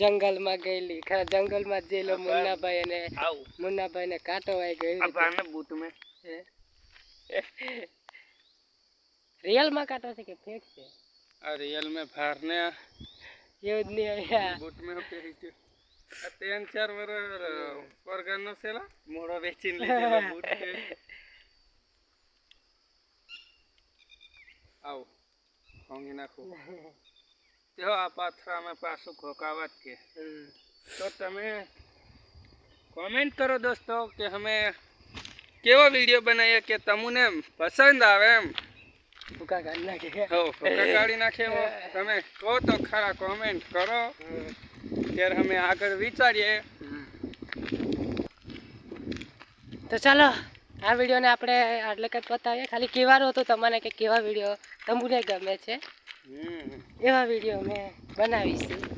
જંગલમાં ગયેલી. ખરા જંગલમાં જેલો મુન્નાભાઈ અને મુન્નાભાઈ ને કાંટો વાઈ ગયો બૂટ મેં કાંટો છે કે ફેક છે? આ રિયલ મેં ભારને એવું જ નહીં અહીંયા બૂટ મેં પહેરી છે ત્રણ ચાર વર્ષ પરગાનો સેલા? મોડો વેચીને લીધેલા બૂટ આવું. ભાંગી નાખું. તેઓ આ પાથરામાં પાછું ખોકાવા જ કે તો તમે કોમેન્ટ કરો દોસ્તો કે અમે કેવો વીડિયો બનાવીએ કે તમને પસંદ આવે એમ. ફૂકા કાઢી નાખે હો ફૂકા કાઢી નાખે એવો તમે કહો તો ખરા કોમેન્ટ કરો. ત્યારે અમે આગળ વિચારીએ. તો ચાલો આ વિડીયોને આપણે આટલે કંઈ પતાવીએ. ખાલી કહેવાનું હતું તમને કે કેવા વીડિયો તમને ગમે છે. એવા વીડિયો મેં બનાવી બનાવીશું